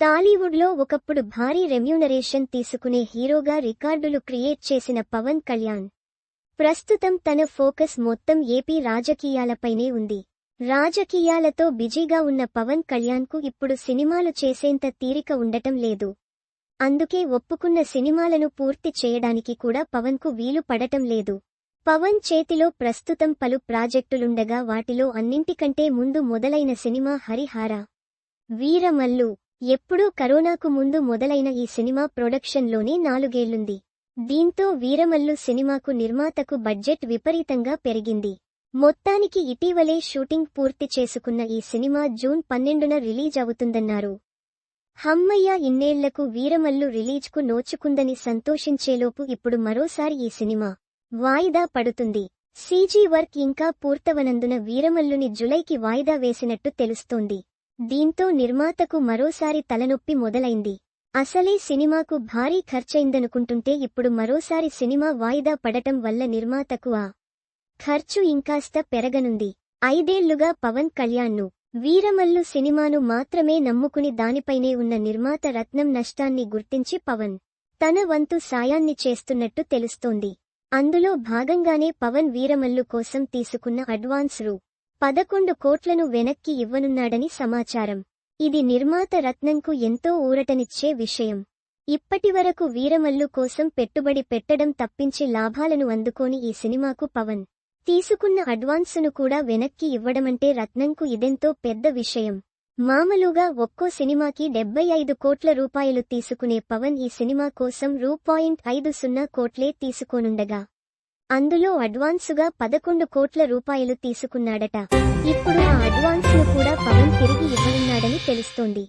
టాలీవుడ్లో ఒకప్పుడు భారీ రెమ్యూనరేషన్ తీసుకునే హీరోగా రికార్డులు క్రియేట్ చేసిన పవన్ కళ్యాణ్. ప్రస్తుతం తన ఫోకస్ మొత్తం ఏపీ రాజకీయాలపైనే ఉంది. రాజకీయాలతో బిజీగా ఉన్న పవన్ కళ్యాణ్కు ఇప్పుడు సినిమాలు చేసేంత తీరిక ఉండటం లేదు. అందుకే ఒప్పుకున్న సినిమాలను పూర్తి చేయడానికి కూడా పవన్కు వీలు పడటం లేదు. పవన్ చేతిలో ప్రస్తుతం పలు ప్రాజెక్టులుండగా వాటిలో అన్నింటికంటే ముందు మొదలైన సినిమా హరిహార వీరమల్లు ఎప్పుడూ కరోనాకు ముందు మొదలైన ఈ సినిమా ప్రొడక్షన్లోనే నాలుగేళ్ళుంది. దీంతో వీరమల్లు సినిమాకు నిర్మాతకు బడ్జెట్ విపరీతంగా పెరిగింది. మొత్తానికి ఇటీవలే షూటింగ్ పూర్తి చేసుకున్న ఈ సినిమా జూన్ పన్నెండున రిలీజ్ అవుతుందన్నారు. హమ్మయ్య ఇన్నేళ్ళకు వీరమల్లు రిలీజ్కు నోచుకుందని సంతోషించేలోపు ఇప్పుడు మరోసారి ఈ సినిమా వాయిదా పడుతుంది. సీజీ వర్క్ ఇంకా పూర్తవనందున వీరమల్లుని జులైకి వాయిదా వేసినట్టు తెలుస్తోంది. దీంతో నిర్మాతకు మరోసారి తలనొప్పి మొదలైంది. అసలే సినిమాకు భారీ ఖర్చయిందనుకుంటుంటే ఇప్పుడు మరోసారి సినిమా వాయిదా పడటం వల్ల నిర్మాతకు ఆ ఖర్చు ఇంకాస్త పెరగనుంది. ఐదేళ్ళుగా పవన్ కళ్యాణ్ను వీరమల్లు సినిమాను మాత్రమే నమ్ముకుని దానిపైనే ఉన్న నిర్మాత రత్నం నష్టాన్ని గుర్తించి పవన్ తన వంతు సాయాన్ని చేస్తున్నట్టు తెలుస్తోంది. అందులో భాగంగానే పవన్ వీరమల్లు కోసం తీసుకున్న అడ్వాన్స్ రూ. పదకొండు కోట్లను వెనక్కి ఇవ్వనున్నాడని సమాచారం. ఇది నిర్మాత రత్నంకు ఎంతో ఊరటనిచ్చే విషయం. ఇప్పటివరకు వీరమల్లు కోసం పెట్టుబడి పెట్టడం తప్పించి లాభాలను అందుకోని ఈ సినిమాకు పవన్. తీసుకున్న అడ్వాన్సును కూడా వెనక్కి ఇవ్వడమంటే రత్నంకు ఇదెంతో పెద్ద విషయం. మామూలుగా ఒక్కో సినిమాకి డెబ్బై ఐదు కోట్ల రూపాయలు తీసుకునే పవన్ ఈ సినిమా కోసం రూ పాయింట్ ఐదు సున్నా కోట్లే తీసుకోనుండగా. అందులో అడ్వాన్సుగా పదకొండు కోట్ల రూపాయలు తీసుకున్నాడట. ఇప్పుడు ఆ అడ్వాన్స్ను కూడా పవన్ తిరిగి ఇవ్వనున్నాడని తెలుస్తోంది.